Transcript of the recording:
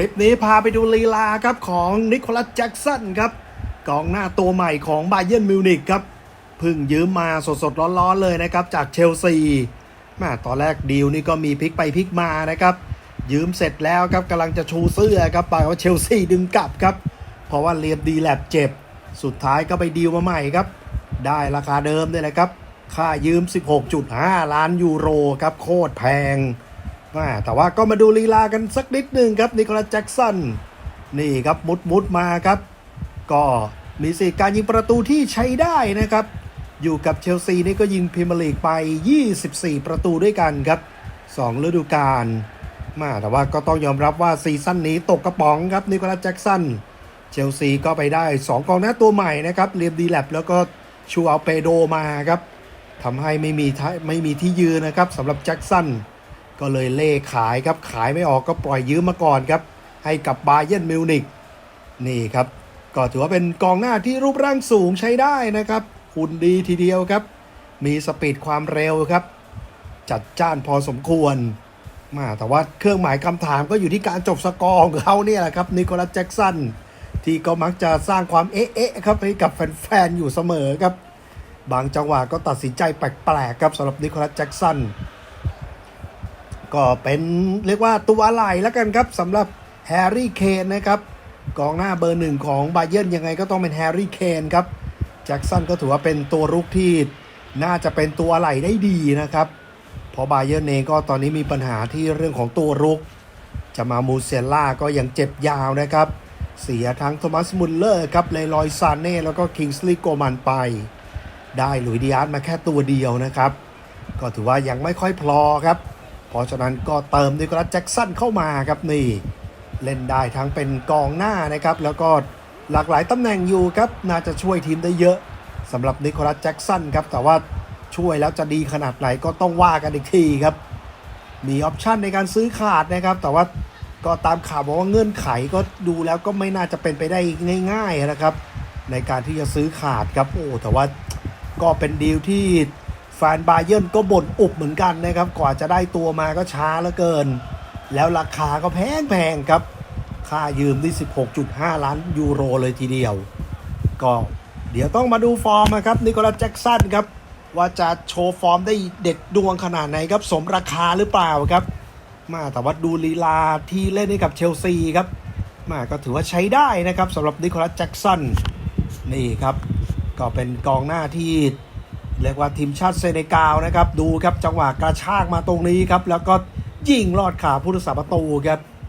ลิปนี้พาไปดูลีลาครับของนิโคลัสแจ็กสันครับกองหน้าตัวใหม่ของบาเยิร์นมิวนิกครับเพิ่งยืมมาสดๆร้อนๆเลยนะครับจากเชลซีแม่ตอนแรกดีลนี่ก็มีพลิกไปพลิกมานะครับ ยืมเสร็จแล้วครับกำลังจะชูเสื้อครับปรากฏว่าเชลซีดึงกลับครับ เพราะว่าเลียมดีแลบเจ็บ สุดท้ายก็ไปดีลมาใหม่ครับ ได้ราคาเดิมเนี่ยแหละครับ ค่ายืม 16.5 ล้านยูโรครับโคตรแพง แต่ว่าก็มาดูลีลากันสักนิดหนึ่งครับนิโคลัสแจ็กสันนี่ครับมุดมุดมาครับ ก็มีสิการยิงประตูที่ใช้ได้นะครับ อยู่กับเชลซีนี่ก็ยิงพรีเมียร์ลีกไป 24 ประตูด้วยกันครับ 2 ฤดูกาลมาแต่ว่าก็ต้องยอมรับว่าซีซั่นนี้ตกกระป๋องครับนิโคลัสแจ็กสันเชลซีก็ไปได้ 2 กองหน้าตัวใหม่นะครับเรียมดีแลบแล้วก็ชูอัลเปโดมาครับทำให้ไม่มีไม่มีที่ยืนนะครับสำหรับแจ็กสัน ก็เลยเล่ขายครับขายไม่ออกก็ปล่อยยืมมาก่อนครับ ให้กับบาเยนมิวนิกนี่ครับ ก็ถือว่าเป็นกองหน้าที่รูปร่างสูงใช้ได้นะครับหุ่นดีทีเดียวครับ มีสปีดความเร็วครับ จัดจ้านพอสมควรมาแต่ว่าเครื่องหมายคำถามก็อยู่ที่การจบสกอร์ของเขาเนี่ยแหละครับนิโคลัสแจ็กสันที่ก็มักจะสร้างความเอ๊ะๆครับให้กับแฟนๆอยู่เสมอครับ บางจังหวะก็ตัดสินใจแปลกๆครับสำหรับนิโคลัสแจ็กสัน ก็เป็นเรียกว่าตัวอะไรแล้วกันครับสำหรับแฮร์รี่เคนนะครับกองหน้าเบอร์หนึ่งของบาเยิร์นยังไงก็ต้องเป็นแฮร์รี่เคนครับแจ็คสันก็ถือว่าเป็นตัวรุกที่น่าจะเป็นตัวอะไรได้ดีนะครับเพราะบาเยิร์นเองก็ตอนนี้มีปัญหาที่เรื่องของตัวรุก จะมามูเซล่าก็ยังเจ็บยาวนะครับ เสียทั้งโทมัสมุลเลอร์ครับเลลอยซานเน่แล้วก็คิงสลีย์โกมันไป ได้หลุยดิอาร์มาแค่ตัวเดียวนะครับ ก็ถือว่ายังไม่ค่อยพอครับ เพราะฉะนั้นก็เติมนิโคลัสแจ็กสันเข้ามาครับนี่เล่นได้ทั้งเป็นกองหน้านะครับ แล้วก็หลากหลายตำแหน่งอยู่ครับ น่าจะช่วยทีมได้เยอะสำหรับนิโคลัสแจ็กสันครับ แต่ว่าช่วยแล้วจะดีขนาดไหนก็ต้องว่ากันอีกทีครับ มีออปชันในการซื้อขาดนะครับ แต่ว่าก็ตามข่าวบอกว่าเงื่อนไขก็ดูแล้วก็ไม่น่าจะเป็นไปได้ง่าย ๆนะครับ ในการที่จะซื้อขาดครับโอ้แต่ว่าก็เป็นดีลที่ แฟนบาเยิร์นก็บ่นอุบเหมือนกันนะครับ กว่าจะได้ตัวมาก็ช้าเหลือเกิน แล้วราคาก็แพงแพงๆครับ ค่ายืมที่ 16.5 ล้านยูโรเลยทีเดียว ก็เดี๋ยวต้องมาดูฟอร์มนะครับนิโคลัสแจ็กสันครับ ว่าจะโชว์ฟอร์มได้เด็ดดวงขนาดไหนครับ สมราคาหรือเปล่าครับ มาแต่ว่าดูลีลาที่เล่นให้กับเชลซีครับมาก็ถือว่าใช้ได้นะครับสำหรับนิโคลัสแจ็กสันนี่ครับ ก็เป็นกองหน้าที่ เรียกว่าทีมชาติเซเนกาลนะครับ ดูครับจังหวะกระชากมาตรงนี้ครับ แล้วก็ยิงลอดขาผู้รักษาประตูครับ